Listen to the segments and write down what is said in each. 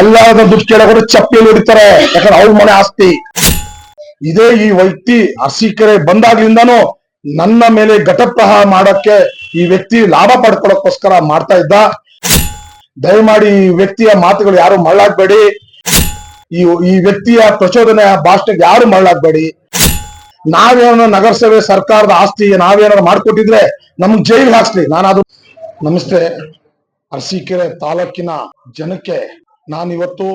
ಎಲ್ಲಾರದ ದುಡ್ಡು ಕೆಳಗಡೆ ಚಪ್ಪಲಿ ಹೊಡಿತಾರೆ. ಯಾಕಂದ್ರೆ ಅವ್ರ ಮನೆ ಆಸ್ತಿ. ಇದೇ ಈ ವ್ಯಕ್ತಿ ಅರಸೀಕೆರೆ ಬಂದಾಗ್ಲಿಂದಾನು ನನ್ನ ಮೇಲೆ ಘಟಪ್ರಹ ಮಾಡಕ್ಕೆ ಈ ವ್ಯಕ್ತಿ ಲಾಭ ಪಡ್ಕೊಳ್ಳೋಕೋಸ್ಕರ ಮಾಡ್ತಾ ಇದ್ದ. ದಯಮಾಡಿ ಈ ವ್ಯಕ್ತಿಯ ಮಾತುಗಳು ಯಾರು ಮಳ್ಳಾಗ್ಬೇಡಿ. ಈ ಈ ವ್ಯಕ್ತಿಯ ಪ್ರಚೋದನೆಯ ಭಾಷಣಕ್ಕೆ ಯಾರು ಮರಳಾಗ್ಬೇಡಿ ನಾವೇನೋ ನಗರಸಭೆ ಸರ್ಕಾರದ ಆಸ್ತಿ, ನಾವೇನಾದ್ರು ಮಾಡ್ಕೊಟ್ಟಿದ್ರೆ ನಮ್ಗೆ ಜೈಲ್ ಹಾಕ್ಸ್ಲಿ. ನಾನು ಅದು ನಮಸ್ತೆ ಅರಸೀಕೆರೆ ತಾಲೂಕಿನ ಜನಕ್ಕೆ ನಾನು ಇವತ್ತು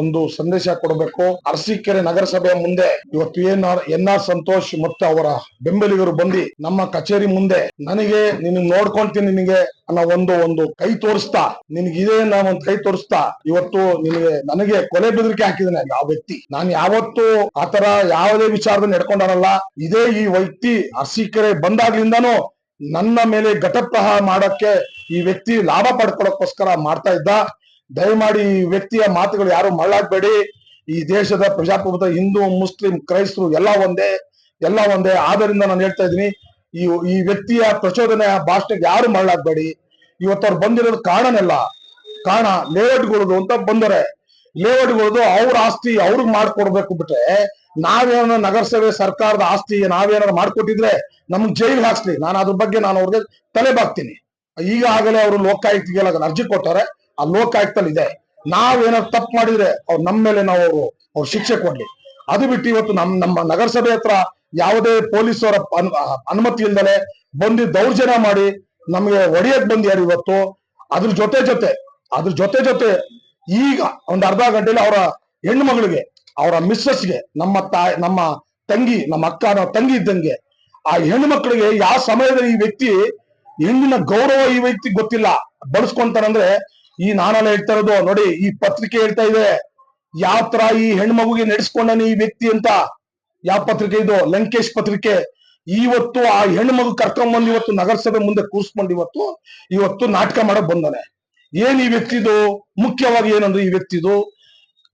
ಒಂದು ಸಂದೇಶ ಕೊಡಬೇಕು. ಅರಸೀಕೆರೆ ನಗರಸಭೆಯ ಮುಂದೆ ಇವತ್ತು ಏನ್ ಎನ್ ಆರ್ ಸಂತೋಷ್ ಮತ್ತು ಅವರ ಬೆಂಬಲಿಗರು ಬಂದು ನಮ್ಮ ಕಚೇರಿ ಮುಂದೆ ನನಗೆ ನಿನ್ ನೋಡ್ಕೊಂತೀನಿ ನಿನಗೆ ಅನ್ನೋ ಒಂದು ಒಂದು ಕೈ ತೋರಿಸ್ತಾ ನಿನಗಿದೆ ನಾನು ಒಂದು ಕೈ ತೋರಿಸ್ತಾ ಇವತ್ತು ನಿನಗೆ, ನನಗೆ ಕೊಲೆ ಬೆದರಿಕೆ ಹಾಕಿದ್ದಾನೆ ಆ ವ್ಯಕ್ತಿ. ನಾನು ಯಾವತ್ತು ಆತರ ಯಾವುದೇ ವಿಚಾರದಲ್ಲಿ ನಡ್ಕೊಂಡಾರಲ್ಲ ಇದೇ ಈ ವ್ಯಕ್ತಿ ಅರಸೀಕೆರೆ ಬಂದಾಗ್ಲಿಂದಾನು ನನ್ನ ಮೇಲೆ ಘಟಪ್ರಹ ಮಾಡಕ್ಕೆ ಈ ವ್ಯಕ್ತಿ ಲಾಭ ಪಡ್ಕೊಳ್ಳೋಕೋಸ್ಕರ ಮಾಡ್ತಾ ಇದ್ದ. ದಯಮಾಡಿ ಈ ವ್ಯಕ್ತಿಯ ಮಾತುಗಳು ಯಾರು ಮಳ್ಳಾಗ್ಬೇಡಿ ಈ ದೇಶದ ಪ್ರಜಾಪ್ರಭುತ್ವ ಹಿಂದೂ, ಮುಸ್ಲಿಂ, ಕ್ರೈಸ್ತರು ಎಲ್ಲ ಒಂದೇ ಎಲ್ಲ ಒಂದೇ. ಆದ್ದರಿಂದ ನಾನು ಹೇಳ್ತಾ ಇದ್ದೀನಿ, ಈ ಈ ವ್ಯಕ್ತಿಯ ಪ್ರಚೋದನೆಯ ಭಾಷಣಕ್ಕೆ ಯಾರು ಮರಳಾಗ್ಬೇಡಿ ಇವತ್ತವ್ರು ಬಂದಿರೋದು ಕಾರಣನೆಲ್ಲ. ಕಾರಣ ಲೇಔಟ್ಗಳದು ಅಂತ ಬಂದರೆ ಲೇಔಟ್ಗಳದು ಅವ್ರ ಆಸ್ತಿ ಅವ್ರಿಗೆ ಮಾಡ್ಕೊಡ್ಬೇಕು ಬಿಟ್ರೆ ನಾವೇನೋ ನಗರಸಭೆ ಸರ್ಕಾರದ ಆಸ್ತಿ, ನಾವೇನಾದ್ರು ಮಾಡ್ಕೊಟ್ಟಿದ್ರೆ ನಮ್ಗೆ ಜೈಲ್ ಹಾಕ್ಸ್ಲಿ. ನಾನು ಅದ್ರ ಬಗ್ಗೆ ನಾನು ಅವ್ರಿಗೆ ತಲೆ ಬಾಗ್ತೀನಿ. ಈಗ ಆಗಲೇ ಅವರು ಲೋಕಾಯುಕ್ತಿಗೆ ಅರ್ಜಿ ಕೊಟ್ಟಾರೆ ಆ ಲೋಕಾಯುಕ್ತಲ್ಲಿ ಇದೆ. ನಾವೇನಾದ್ರು ತಪ್ಪು ಮಾಡಿದ್ರೆ ಅವ್ರು ನಮ್ಮ ಮೇಲೆ ನಾವು ಅವರು ಅವ್ರ ಶಿಕ್ಷೆ ಕೊಡ್ಲಿ. ಅದು ಬಿಟ್ಟು ಇವತ್ತು ನಮ್, ನಮ್ಮ ನಗರಸಭೆ ಹತ್ರ ಯಾವುದೇ ಪೊಲೀಸರ ಅನು- ಅನುಮತಿ ಇಲ್ದಲೆ ಬಂದು ದೌರ್ಜನ್ಯ ಮಾಡಿ ನಮಗೆ ಒಡೆಯಕ್ ಬಂದ್ಯಾರು ಇವತ್ತು? ಅದ್ರ ಜೊತೆ ಜೊತೆ, ಅದ್ರ ಜೊತೆ ಜೊತೆ ಈಗ ಒಂದ್ ಅರ್ಧ ಗಂಟೆಲಿ ಅವರ ಹೆಣ್ಣು ಮಗಳಿಗೆ, ಅವರ ಮಿಸ್ಸಸ್ಗೆ ನಮ್ಮ ತಾಯಿ, ನಮ್ಮ ತಂಗಿ, ನಮ್ಮ ಅಕ್ಕ, ನಮ್ಮ ತಂಗಿ ಇದ್ದಂಗೆ ಆ ಹೆಣ್ಣು ಮಕ್ಕಳಿಗೆ ಯಾವ ಸಮಯದಲ್ಲಿ ಈ ವ್ಯಕ್ತಿ ಹೆಣ್ಣಿನ ಗೌರವ ಈ ವ್ಯಕ್ತಿ ಗೊತ್ತಿಲ್ಲ. ಬಳಸ್ಕೊಂತಾನಂದ್ರೆ ಈ ನಾನೆಲ್ಲ ಹೇಳ್ತಾ ಇರೋದು, ನೋಡಿ ಈ ಪತ್ರಿಕೆ ಹೇಳ್ತಾ ಇದೆ. ಯಾವ ತರ ಈ ಹೆಣ್ಮಗುಗೆ ನಡೆಸ್ಕೊಂಡಾನೆ ಈ ವ್ಯಕ್ತಿ ಅಂತ? ಯಾವ ಪತ್ರಿಕೆ ಇದು? ಲಂಕೇಶ್ ಪತ್ರಿಕೆ. ಇವತ್ತು ಆ ಹೆಣ್ಮಗು ಕರ್ಕೊಂಡ್ಬಂದು ಕರ್ಕೊಂಡ್ ಬಂದು ಇವತ್ತು ನಗರಸಭೆ ಮುಂದೆ ಕೂರಿಸ್ಕೊಂಡು ಇವತ್ತು ಇವತ್ತು ನಾಟಕ ಮಾಡಕ್ ಬಂದಾನೆ. ಏನ್ ಈ ವ್ಯಕ್ತಿದು ಮುಖ್ಯವಾಗಿ ಏನಂದ್ರೆ ಈ ವ್ಯಕ್ತಿದು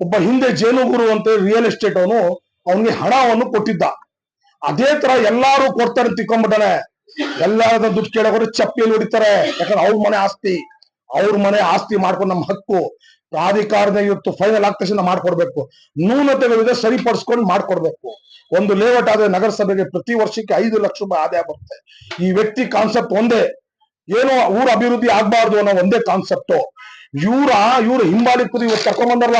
ಒಬ್ಬ ಹಿಂದೆ ಜೇನುಗುರು ಅಂತ ರಿಯಲ್ ಎಸ್ಟೇಟ್ ಅವನು, ಅವನಿಗೆ ಹಣವನ್ನು ಕೊಟ್ಟಿದ್ದ. ಅದೇ ತರ ಎಲ್ಲಾರು ಕೊಡ್ತಾರೆ ತಿಕ್ಕೊಂಡ್ಬಿಟ್ಟಾನೆ ಎಲ್ಲಾರ ದುಡ್ಡು ಕೇಳೋರು ಚಪ್ಪಿಯಲ್ಲಿ ಹೊಡಿತಾರೆ. ಯಾಕಂದ್ರೆ ಅವ್ರ ಮನೆ ಆಸ್ತಿ. ಅವ್ರ ಮನೆ ಆಸ್ತಿ ಮಾಡ್ಕೊಂಡು ನಮ್ಮ ಹಕ್ಕು, ಪ್ರಾಧಿಕಾರದ ಇವತ್ತು ಫೈನಲ್ ಆದ ಮಾಡ್ಕೊಡ್ಬೇಕು. ನ್ಯೂನತೆಗಳಿದೆ ಸರಿಪಡಿಸ್ಕೊಂಡು ಮಾಡ್ಕೊಡ್ಬೇಕು. ಒಂದು ಲೇಔಟ್ ಆದ್ರೆ ನಗರಸಭೆಗೆ ಪ್ರತಿ ವರ್ಷಕ್ಕೆ ಐದು ಲಕ್ಷ ರೂಪಾಯಿ ಆದಾಯ ಬರುತ್ತೆ. ಈ ವ್ಯಕ್ತಿ ಕಾನ್ಸೆಪ್ಟ್ ಒಂದೇ. ಏನೋ ಊರ ಅಭಿವೃದ್ಧಿ ಆಗ್ಬಾರ್ದು ಅನ್ನೋ ಒಂದೇ ಕಾನ್ಸೆಪ್ಟ್ ಇವ್ರ ಇವ್ರ ಕುದಿ ಇವತ್ತು ತಕೊಂಡ್ಬಂದಲ್ಲ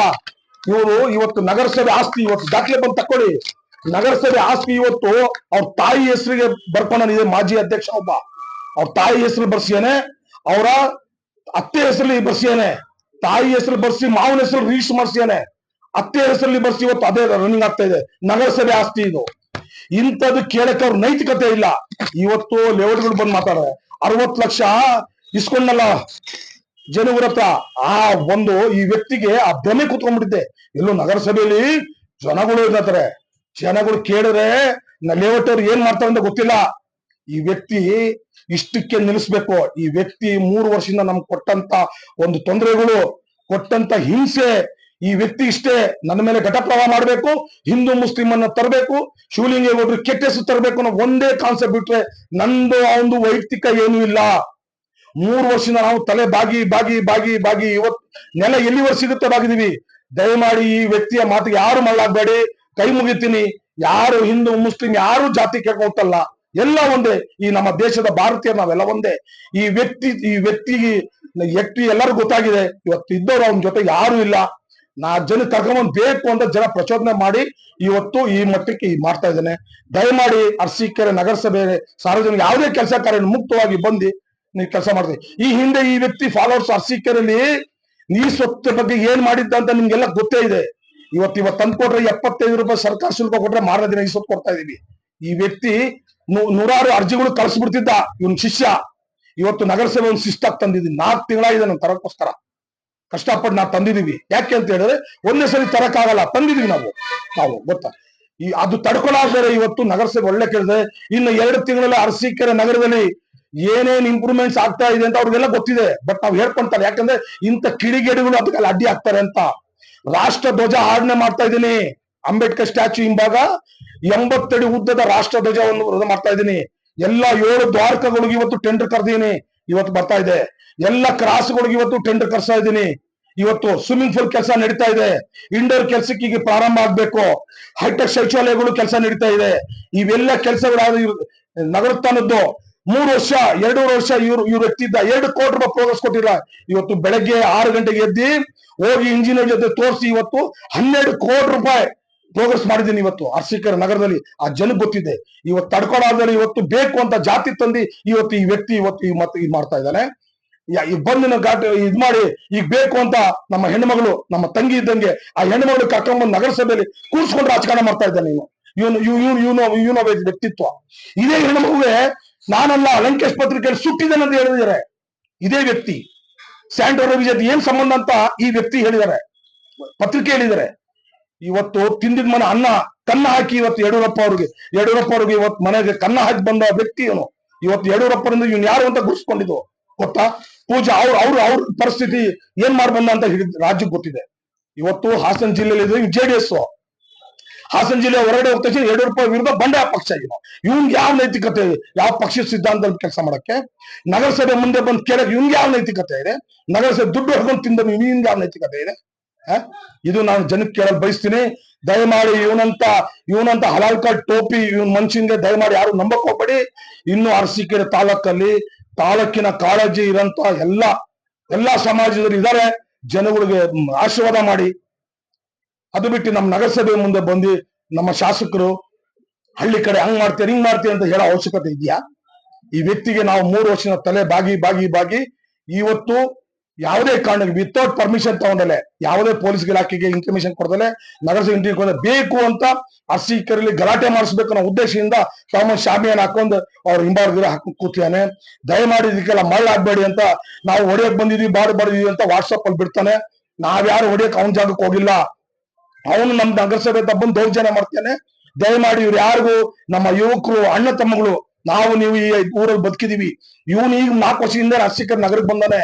ಇವರು ಇವತ್ತು ನಗರಸಭೆ ಆಸ್ತಿ, ಇವತ್ತು ದಾಖಲೆ ಬಂದು ತಕೊಳ್ಳಿ ನಗರಸಭೆ ಆಸ್ತಿ ಇವತ್ತು ಅವ್ರ ತಾಯಿ ಹೆಸರಿಗೆ ಬರ್ಕೊಂಡಿದೆ ಮಾಜಿ ಅಧ್ಯಕ್ಷ ಒಬ್ಬ. ಅವ್ರ ತಾಯಿ ಹೆಸರು ಬರ್ಸಿಯೇನೆ, ಅವರ ಅತ್ತೆ ಹೆಸರಲ್ಲಿ ಬರ್ಸಿಯಾನೆ. ತಾಯಿ ಹೆಸರು ಬರ್ಸಿ, ಮಾವನ ಹೆಸರು ರಿಜಿಸ್ಟರ್ ಮಾಡ್ಸಿಯಾನೆ. ಅತ್ತೆ ಹೆಸರಲ್ಲಿ ಬರ್ಸಿ ಇವತ್ತು ಅದೇ ರನ್ನಿಂಗ್ ಆಗ್ತಾ ಇದೆ. ನಗರಸಭೆ ಆಸ್ತಿ ಇದು. ಇಂಥದ್ದು ಕೇಳಕ್ಕೆ ನೈತಿಕತೆ ಇಲ್ಲ. ಇವತ್ತು ಲೇಔಟ್ಗಳು ಬಂದು ಮಾತಾಡ್ರೆ. ಅರವತ್ ಲಕ್ಷ ಇಸ್ಕೊಂಡಲ್ಲ ಜನವರ ಆ ಒಂದು ಈ ವ್ಯಕ್ತಿಗೆ ಆ ಬೆಲೆ ಕುತ್ಕೊಂಡ್ಬಿಟ್ಟಿದ್ದೆ. ಎಲ್ಲೋ ನಗರಸಭೆಯಲ್ಲಿ ಜನಗಳು ಇರ್ತಾರೆ ಜನಗಳು ಕೇಳಿದ್ರೆ ಲೇಔಟ್ ಅವ್ರು ಏನ್ ಮಾಡ್ತಾರೆ ಅಂತ ಗೊತ್ತಿಲ್ಲ. ಈ ವ್ಯಕ್ತಿ ಇಷ್ಟಕ್ಕೆ ನಿಲ್ಲಿಸ್ಬೇಕು. ಈ ವ್ಯಕ್ತಿ ಮೂರು ವರ್ಷದಿಂದ ನಮ್ಗೆ ಕೊಟ್ಟಂತ ಒಂದು ತೊಂದರೆಗಳು, ಕೊಟ್ಟಂತ ಹಿಂಸೆ, ಈ ವ್ಯಕ್ತಿ ಇಷ್ಟೇ ನನ್ನ ಮೇಲೆ ಘಟಪ್ರವಾಹ ಮಾಡಬೇಕು, ಹಿಂದೂ ಮುಸ್ಲಿಂ ಅನ್ನ ತರಬೇಕು ಶಿವಲಿಂಗ ಕೆಟ್ಟ ಹೆಸರು ತರಬೇಕು ಅನ್ನೋ ಒಂದೇ ಕಾನ್ಸೆಪ್ಟ್ ಬಿಟ್ರೆ ನಂದು ಆ ಒಂದು ವೈಯಕ್ತಿಕ ಏನೂ ಇಲ್ಲ. ಮೂರು ವರ್ಷದಿಂದ ನಾವು ತಲೆ ಬಾಗಿ ಬಾಗಿ ಬಾಗಿ ಬಾಗಿ, ಇವತ್ ನೆಲ ಎಲ್ಲಿವರೆಗೆ ಸಿಗುತ್ತೆ ಬಾಗಿದೀವಿ ದಯಮಾಡಿ ಈ ವ್ಯಕ್ತಿಯ ಮಾತಿಗೆ ಯಾರು ಮಳ್ಳಾಗ್ಬೇಡಿ. ಕೈ ಮುಗಿತೀನಿ. ಯಾರು ಹಿಂದೂ ಮುಸ್ಲಿಂ ಯಾರು ಜಾತಿ ಕೇಳ್ಕೊತಲ್ಲ ಎಲ್ಲ ಒಂದೇ. ಈ ನಮ್ಮ ದೇಶದ ಭಾರತೀಯ ನಾವೆಲ್ಲ ಒಂದೇ. ಈ ವ್ಯಕ್ತಿ, ಈ ವ್ಯಕ್ತಿಗೆ ವ್ಯಕ್ತಿ ಎಲ್ಲರೂ ಗೊತ್ತಾಗಿದೆ. ಇವತ್ತು ಇದ್ದವ್ರು ಅವನ ಜೊತೆ ಯಾರು ಇಲ್ಲ. ನಾ ಜನ ಕರ್ಕೊಂಡ್ ಬೇಕು ಅಂತ ಜನ ಪ್ರಚೋದನೆ ಮಾಡಿ ಇವತ್ತು ಈ ಮಟ್ಟಕ್ಕೆ ಮಾಡ್ತಾ ಇದ್ದೇನೆ. ದಯಮಾಡಿ ಅರಸೀಕೆರೆ ನಗರಸಭೆ ಸಾರ್ವಜನಿಕ ಯಾವುದೇ ಕೆಲಸ ಕಾರ್ಯ ಮುಕ್ತವಾಗಿ ಬಂದು ನೀವು ಕೆಲಸ ಮಾಡ್ತೀವಿ ಈ ಹಿಂದೆ ಈ ವ್ಯಕ್ತಿ ಫಾಲೋವರ್ಸ್ ಅರಸೀಕೆರೆಯಲ್ಲಿ ಈ ಸ್ವತ್ತ ಬಗ್ಗೆ ಏನ್ ಮಾಡಿದ್ದ ಅಂತ ನಿಮ್ಗೆಲ್ಲ ಗೊತ್ತೇ ಇದೆ. ಇವತ್ತು ಇವತ್ತು ತಂದು ಕೊಟ್ರೆ ಎಪ್ಪತ್ತೈದು ರೂಪಾಯಿ ಸರ್ಕಾರ ಶುಲ್ಕ ಕೊಟ್ರೆ ಮಾರನೇ ದಿನ ಈ ಕೊಡ್ತಾ ಇದೀವಿ ಈ ವ್ಯಕ್ತಿ ನೂರಾರು ಅರ್ಜಿಗಳು ಕಳಿಸ್ಬಿಡ್ತಿದ್ದ ಇವನ್ ಶಿಷ್ಯ. ಇವತ್ತು ನಗರಸಭೆ ಒಂದು ಶಿಸ್ತಾಗಿ ತಂದಿದ್ದೀನಿ. ನಾಲ್ಕು ತಿಂಗಳಾಗಿದೆ ನಾನು ತರಕೋಸ್ಕರ ಕಷ್ಟಪಟ್ಟು ನಾವು ತಂದಿದೀವಿ ಯಾಕೆ ಅಂತ ಹೇಳಿದ್ರೆ ಒಂದೇ ಸರಿ ತರಕಾಗಲ್ಲ ತಂದಿದೀವಿ ನಾವು. ನಾವು ಗೊತ್ತಾ? ಈ, ಅದು ತಡ್ಕೊಳಾದ್ರೆ ಇವತ್ತು ನಗರಸಭೆ ಒಳ್ಳೆ ಕೇಳಿದ್ರೆ ಇನ್ನು ಎರಡು ತಿಂಗಳಲ್ಲಿ ಅರಸೀಕೆರೆ ನಗರದಲ್ಲಿ ಏನೇನ್ ಇಂಪ್ರೂವ್ಮೆಂಟ್ಸ್ ಆಗ್ತಾ ಇದೆ ಅಂತ ಅವ್ರಿಗೆಲ್ಲ ಗೊತ್ತಿದೆ. ಬಟ್ ನಾವು ಹೇಳ್ಕೊಂತಾರೆ. ಯಾಕಂದ್ರೆ ಇಂಥ ಕಿಡಿಗೇಡಿಗಳು ಅದಕ್ಕೆಲ್ಲ ಅಡ್ಡಿ ಆಗ್ತಾರೆ ಅಂತ. ರಾಷ್ಟ್ರ ಧ್ವಜ ಹಾಡನೆ ಮಾಡ್ತಾ ಇದ್ದೀನಿ. ಅಂಬೇಡ್ಕರ್ ಸ್ಟ್ಯಾಚ್ಯೂ ಹಿಂಭಾಗ ಎಂಬತ್ತಡಿ ಉದ್ದದ ರಾಷ್ಟ್ರ ಧ್ವಜವನ್ನು ವೃದ್ಧ ಮಾಡ್ತಾ ಇದ್ದೀನಿ. ಎಲ್ಲಾ ಏಳು ದ್ವಾರಕಗಳಿಗೆ ಇವತ್ತು ಟೆಂಡರ್ ಕರೆದೀನಿ ಇವತ್ತು ಬರ್ತಾ ಇದೆ. ಎಲ್ಲ ಕ್ರಾಸ್ಗಳಿಗೆ ಇವತ್ತು ಟೆಂಡರ್ ಕರ್ಸ್ತಾ ಇದ್ದೀನಿ. ಇವತ್ತು ಸ್ವಿಮ್ಮಿಂಗ್ ಪೂಲ್ ಕೆಲಸ ನಡೀತಾ ಇದೆ. ಇಂಡೋರ್ ಕೆಲಸಕ್ಕೆ ಈಗ ಪ್ರಾರಂಭ ಆಗ್ಬೇಕು. ಹೈಟೆಕ್ ಶೌಚಾಲಯಗಳು ಕೆಲಸ ನಡೀತಾ ಇದೆ. ಇವೆಲ್ಲ ಕೆಲಸಗಳಾದ ನಗರತಾನದ್ದು ಮೂರು ವರ್ಷ, ಎರಡೂವರೆ ವರ್ಷ ಇವ್ರು ಇವ್ರ ಎತ್ತಿದ್ದ ಎರಡು ಕೋಟಿ ರೂಪಾಯಿ ಪ್ರೋಗ್ರೆಸ್ ಕೊಟ್ಟಿಲ್ಲ. ಇವತ್ತು ಬೆಳಗ್ಗೆ ಆರು ಗಂಟೆಗೆ ಎದ್ದಿ ಹೋಗಿ ಇಂಜಿನಿಯರ್ ಜೊತೆ ತೋರಿಸಿ ಇವತ್ತು ಹನ್ನೆರಡು ಕೋಟಿ ರೂಪಾಯಿ ಪ್ರೋಗ್ರೆಸ್ ಮಾಡಿದ್ದೀನಿ ಇವತ್ತು. ಅರ್ಸಿಕರ ನಗರದಲ್ಲಿ ಆ ಜನ ಗೊತ್ತಿದೆ. ಇವತ್ತು ತಡ್ಕೊಳಾದಲ್ಲಿ ಇವತ್ತು ಬೇಕು ಅಂತ ಜಾತಿ ತಂದಿ ಇವತ್ತು ಈ ವ್ಯಕ್ತಿ ಇವತ್ತು ಈ ಮತ್ತೆ ಇದು ಮಾಡ್ತಾ ಇದ್ದಾನೆ. ಬಂದಿನ ಘಾಟ ಇದ್ ಮಾಡಿ ಈಗ ಬೇಕು ಅಂತ ನಮ್ಮ ಹೆಣ್ಮಗಳು ನಮ್ಮ ತಂಗಿ ಇದ್ದಂಗೆ ಆ ಹೆಣ್ಮಗಳು ಕರ್ಕೊಂಡ್ಬಂದು ನಗರಸಭೆಯಲ್ಲಿ ಕೂರ್ಸ್ಕೊಂಡು ರಾಜಕಾರಣ ಮಾಡ್ತಾ ಇದ್ದಾನೆ ಇವನು. ಇವನು ಇವನು ಇವನು ಇವನು ವ್ಯಕ್ತಿತ್ವ. ಇದೇ ಹೆಣ್ಮಗುವೆ ನಾನಲ್ಲ ಲಂಕೇಶ್ ಪತ್ರಿಕೆಯಲ್ಲಿ ಸುಟ್ಟಿದ್ದೇನೆ ಅಂತ ಹೇಳಿದ್ದಾರೆ. ಇದೇ ವ್ಯಕ್ತಿ. ರವಿ ಜೊತೆ ಏನ್ ಸಂಬಂಧ ಅಂತ ಈ ವ್ಯಕ್ತಿ ಹೇಳಿದ್ದಾರೆ. ಪತ್ರಿಕೆ ಹೇಳಿದ್ದಾರೆ ಇವತ್ತು ತಿಂದಿದ ಮನೆ ಅನ್ನ ಕನ್ನ ಹಾಕಿ ಇವತ್ತು ಯಡಿಯೂರಪ್ಪ ಅವ್ರಿಗೆ. ಯಡಿಯೂರಪ್ಪ ಅವ್ರಿಗೆ ಇವತ್ತು ಮನೆಗೆ ಕನ್ನ ಹಾಕಿ ಬಂದ ವ್ಯಕ್ತಿ ಇವನು. ಇವತ್ತು ಯಡಿಯೂರಪ್ಪರಿಂದ ಇವನು ಯಾರು ಅಂತ ಗುರುಸ್ಕೊಂಡಿದ್ದು ಗೊತ್ತಾ? ಪೂಜಾ, ಅವ್ರು ಅವ್ರು, ಅವ್ರ ಪರಿಸ್ಥಿತಿ ಏನ್ ಮಾಡ್ಬಂದ ಅಂತ ಹೇಳಿದ್ ರಾಜ್ಯಕ್ಕೆ ಗೊತ್ತಿದೆ. ಇವತ್ತು ಹಾಸನ ಜಿಲ್ಲೆಯಲ್ಲಿ ಜೆ ಡಿ ಎಸ್. ಹಾಸನ ಜಿಲ್ಲೆ ಹೊರಗಡೆ ಹೋಗ್ತಾ ಯಡಿಯೂರಪ್ಪ ವಿರುದ್ಧ ಬಂಡಾಯ ಪಕ್ಷ ಇವನು ಇವ್ನ್ ಯಾವ ನೈತಿಕತೆ ಯಾವ ಪಕ್ಷದ ಸಿದ್ಧಾಂತದಲ್ಲಿ ಕೆಲಸ ಮಾಡಕ್ಕೆ? ನಗರಸಭೆ ಮುಂದೆ ಬಂದು ಕೇಳಕ್ ಇವ್ನ್ಗೆ ಯಾವ ನೈತಿಕತೆ ಇದೆ? ನಗರಸಭೆ ದುಡ್ಡು ಹೊಡ್ಕೊಂಡು ತಿಂದ ಇವ್ನಿಗೆ ಯಾವ ನೈತಿಕತೆ ಇದೆ? ಇದು ನಾನು ಜನಕ್ಕೆ ಕೇಳಲು ಬಯಸ್ತೀನಿ. ದಯಮಾಡಿ ಇವನಂತ ಇವನಂತ ಹಲಾಲ್ಕ ಟೋಪಿ ಇವನ್ ಮನುಷ್ಯನ್ಗೆ ದಯಮಾಡಿ ಯಾರು ನಂಬಕ್ ಹೋಗ್ಬೇಡಿ ಇನ್ನು ಅರಸೀಕೆರೆ ತಾಲೂಕಲ್ಲಿ ತಾಲೂಕಿನ ಕಾಳಜಿ ಇರಂತ ಎಲ್ಲ, ಎಲ್ಲಾ ಸಮಾಜದವರು ಇದ್ದಾರೆ ಜನಗಳಿಗೆ ಆಶೀರ್ವಾದ ಮಾಡಿ. ಅದು ಬಿಟ್ಟು ನಮ್ಮ ನಗರಸಭೆ ಮುಂದೆ ಬಂದು ನಮ್ಮ ಶಾಸಕರು, ಹಳ್ಳಿ ಕಡೆ ಹಂಗ್ ಮಾಡ್ತೀರಿ, ಹಿಂಗ್ ಮಾಡ್ತೀರಿ ಅಂತ ಹೇಳೋ ಅವಶ್ಯಕತೆ ಇದೆಯಾ? ಈ ವ್ಯಕ್ತಿಗೆ ನಾವು ಮೂರು ವರ್ಷದ ತಲೆ ಬಾಗಿ ಬಾಗಿ ಬಾಗಿ, ಇವತ್ತು ಯಾವುದೇ ಕಾರಣಕ್ಕೆ ವಿತೌಟ್ ಪರ್ಮಿಷನ್ ತಗೊಂಡಲೆ, ಯಾವುದೇ ಪೊಲೀಸ್ ಇಲಾಖೆಗೆ ಇನ್ಫಾರ್ಮೇಶನ್ ಕೊಡದಲೆ ನಗರಸಭೆ ಇಂಟ್ರಿ ಬೇಕು ಅಂತ ಅರ್ಸಿಕರಲ್ಲಿ ಗಲಾಟೆ ಮಾಡಿಸ್ಬೇಕು ಉದ್ದೇಶದಿಂದ ತಮ್ಮ ಶಾಮಿಯನ್ನು ಹಾಕೊಂಡು ಅವ್ರ ಹಿಂಬಾರ್ದಿರ ಹಾಕೊಂಡು ಕೂತಿಯಾನೆ ದಯಮಾಡಿ ಇದಕ್ಕೆಲ್ಲ ಮಳ್ಳಾಗ್ಬೇಡಿ ಅಂತ ನಾವು ಹೊಡೆಯಕ್ ಬಂದಿದೀವಿ ಬಾಡ್ ಬಾಡಿದೀವಿ ಅಂತ ವಾಟ್ಸಪ್ ಅಲ್ಲಿ ಬಿಡ್ತಾನೆ. ನಾವ್ಯಾರು ಹೊಡೆಯಕ್ ಅವನ ಜಾಗಕ್ಕೆ ಹೋಗಿಲ್ಲ. ಅವನು ನಮ್ ನಗರಸಭೆ ತಬ್ಬಂದು ದೌರ್ಜನ್ಯ ಮಾಡ್ತಾನೆ. ದಯಮಾಡಿ ಇವ್ರು ಯಾರಿಗೂ, ನಮ್ಮ ಯುವಕರು, ಅಣ್ಣ ತಮ್ಮಗಳು, ನಾವು ನೀವು ಈ ಊರಲ್ಲಿ ಬದುಕಿದೀವಿ. ಇವನು ಈಗ ನಾಲ್ಕು ವರ್ಷದಿಂದ ಅರ್ಸಿಕರ್ ನಗರಕ್ಕೆ ಬಂದಾನೆ.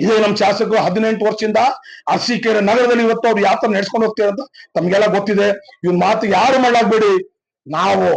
ಇದೇ ನಮ್ಮ ಶಾಸಕರು ಹದಿನೆಂಟು ವರ್ಷದಿಂದ ಅರಸೀಕೆರೆ ನಗರದಲ್ಲಿ ಇವತ್ತು ಅವ್ರು ಯಾವ ತರ ನಡೆಸ್ಕೊಂಡು ಅಂತ ತಮ್ಗೆಲ್ಲ ಗೊತ್ತಿದೆ. ಇವ್ನ ಮಾತು ಯಾರು ಮಾಡಾಗ್ಬೇಡಿ ನಾವು.